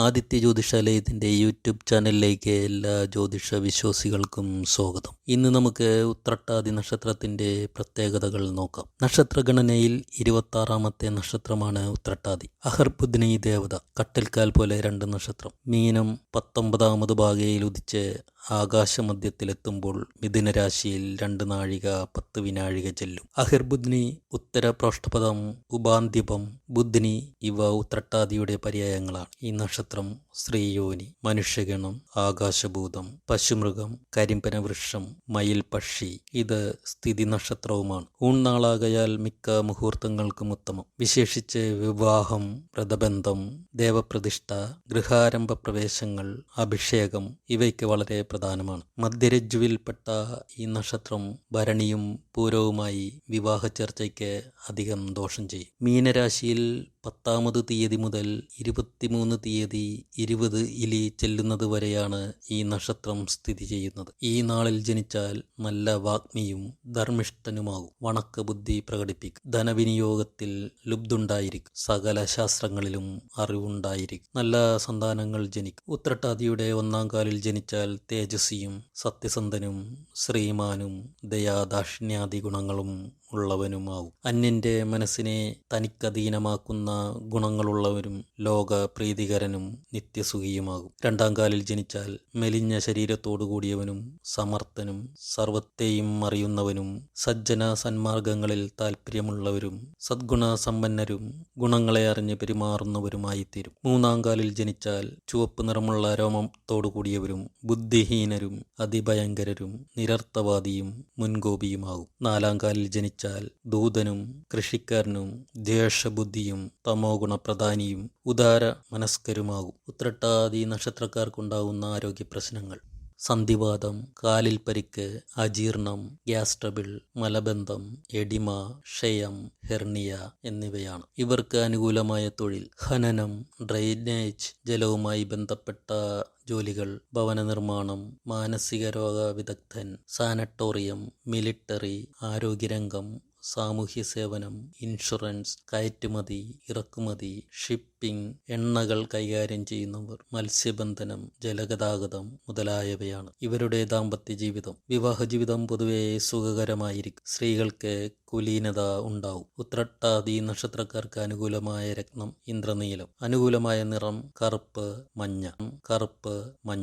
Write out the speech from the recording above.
Aditya ജ്യോതിഷാലയത്തിന്റെ YouTube ചാനലിലേക്ക് എല്ലാ ജ്യോതിഷ വിശ്വാസികൾക്കും സ്വാഗതം. ഇന്ന് നമുക്ക് ഉത്രട്ടാതി നക്ഷത്രത്തിന്റെ പ്രത്യേകതകൾ നോക്കാം. നക്ഷത്രഗണനയിൽ ഇരുപത്താറാമത്തെ നക്ഷത്രമാണ് ഉത്രട്ടാതി. അഹർബുദ്നി ദേവത കട്ടൽക്കാൽ പോലെ രണ്ട് നക്ഷത്രം. മീനം പത്തൊമ്പതാമത് ഭാഗയിൽ ഉദിച്ച് ആകാശമധ്യത്തിലെത്തുമ്പോൾ മിഥുനരാശിയിൽ രണ്ട് നാഴിക പത്ത് വിനാഴിക ചെല്ലും. അഹിർബുദ്നി ഉത്തരപ്രോഷ്ടപദം ഉപാന്തിപം ബുദ്ധിനി ഇവ ഉത്രട്ടാദിയുടെ പര്യായങ്ങളാണ്. ഈ നക്ഷത്രം ശ്രീയോനി മനുഷ്യഗണം ആകാശഭൂതം പശുമൃഗം കരിമ്പന വൃക്ഷം മയിൽ പക്ഷി ഇത് സ്ഥിതി നക്ഷത്രവുമാണ്. ഊൺനാളാകയാൽ മിക്ക മുഹൂർത്തങ്ങൾക്കും ഉത്തമം. വിശേഷിച്ച് വിവാഹം വ്രതബന്ധം ദേവപ്രതിഷ്ഠ ഗൃഹാരംഭ പ്രവേശങ്ങൾ അഭിഷേകം ഇവയ്ക്ക് വളരെ പ്രധാനമാണ്. മധ്യരജ്ജുവിൽപ്പെട്ട ഈ നക്ഷത്രം ഭരണിയും പൂരവുമായി വിവാഹ ചർച്ചയ്ക്ക് അധികം ദോഷം ചെയ്യും. മീനരാശിയിൽ പത്താമത് തീയതി മുതൽ ഇരുപത്തിമൂന്ന് തീയതി ഇരുപത് ഇലി ചെല്ലുന്നത് വരെയാണ് ഈ നക്ഷത്രം സ്ഥിതി ചെയ്യുന്നത്. ഈ നാളിൽ ജനിച്ചാൽ നല്ല വാഗ്മിയും ധർമ്മിഷ്ഠനുമാകും. വണക്ക ബുദ്ധി പ്രകടിപ്പിക്കും. ധനവിനിയോഗത്തിൽ ലുബ്ധുണ്ടായിരിക്കും. സകല ശാസ്ത്രങ്ങളിലും അറിവുണ്ടായിരിക്കും. നല്ല സന്താനങ്ങൾ ജനിക്കും. ഉത്രട്ടാതിയുടെ ഒന്നാം കാലിൽ ജനിച്ചാൽ തേജസ്വിയും സത്യസന്ധനും ശ്രീമാനും ദയാദാക്ഷിണ്യാദി ഗുണങ്ങളും ഉള്ളവനുമാവും. അന്യന്റെ മനസ്സിനെ തനിക്കധീനമാക്കുന്ന ഗുണങ്ങളുള്ളവരും ലോക പ്രീതികരനും നിത്യസുഖിയുമാകും. രണ്ടാം കാലിൽ ജനിച്ചാൽ മെലിഞ്ഞ ശരീരത്തോടു കൂടിയവനും സമർത്ഥനും സർവത്തെയും അറിയുന്നവനും സജ്ജന സന്മാർഗങ്ങളിൽ താല്പര്യമുള്ളവരും സദ്ഗുണ സമ്പന്നരും ഗുണങ്ങളെ അറിഞ്ഞ് പെരുമാറുന്നവരുമായി തീരും മൂന്നാം കാലിൽ ജനിച്ചാൽ ചുവപ്പ് നിറമുള്ള രോമത്തോടു കൂടിയവരും ബുദ്ധിഹീനരും അതിഭയങ്കരരും നിരർത്ഥവാദിയും മുൻകോപിയുമാകും. നാലാം കാലിൽ ജനിച്ചാൽ ദൂതനും കൃഷിക്കാരനും ദ്വേഷബുദ്ധിയും തമോ ഗുണപ്രധാനിയും ഉദാര മനസ്കരുമാകും ഉത്രട്ടാദി നക്ഷത്രക്കാർക്കുണ്ടാകുന്ന ആരോഗ്യ പ്രശ്നങ്ങൾ സന്ധിവാദം കാലിൽ പരിക്ക് അജീർണം ഗ്യാസ് ട്രബിൾ മലബന്ധം എഡിമ ക്ഷയം ഹെർണിയ എന്നിവയാണ്. ഇവർക്ക് അനുകൂലമായ തൊഴിൽ ഖനനം ഡ്രെയിനേജ് ജലവുമായി ബന്ധപ്പെട്ട ജോലികൾ ഭവന നിർമ്മാണം മാനസിക രോഗ വിദഗ്ധൻ സാനറ്റോറിയം മിലിട്ടറി ആരോഗ്യരംഗം സാമൂഹ്യ സേവനം ഇൻഷുറൻസ് കയറ്റുമതി ഇറക്കുമതി ഷിപ്പിംഗ് എണ്ണകൾ കൈകാര്യം ചെയ്യുന്നവർ മത്സ്യബന്ധനം ജലഗതാഗതം മുതലായവയാണ് ഇവരുടെ ദാമ്പത്യ ജീവിതം. വിവാഹ ജീവിതം പൊതുവെ സുഖകരമായിരിക്കും. സ്ത്രീകൾക്ക് കുലീനത ഉണ്ടാവും. ഉത്രട്ടാദി നക്ഷത്രക്കാർക്ക് അനുകൂലമായ രത്നം ഇന്ദ്രനീലം. അനുകൂലമായ നിറം കറുപ്പ് മഞ്ഞ. കറുപ്പ് മഞ്ഞ.